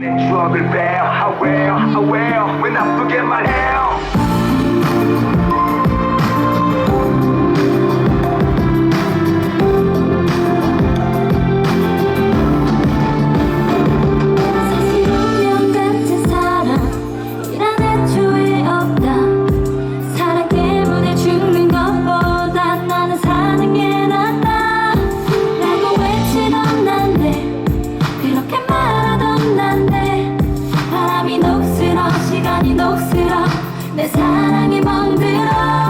내 추억을 베어 Aware, aware 왜 나쁘게 말해요 내 사랑이 멍들어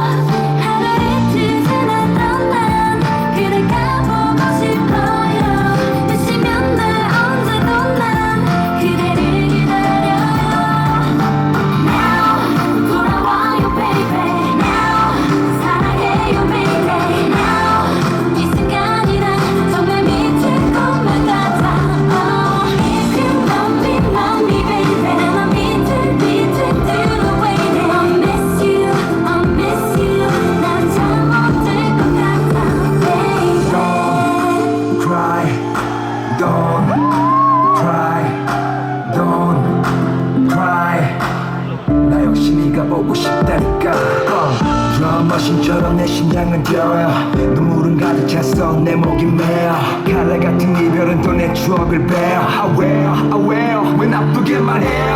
때가 어. 드라마 신처럼 내 심장은 뛰어야 눈물은 가득 찼어. 내 목이 메어. 칼날 같은 이별은 또 내 추억을 베어. I will, I will 왜 나쁘게 말해?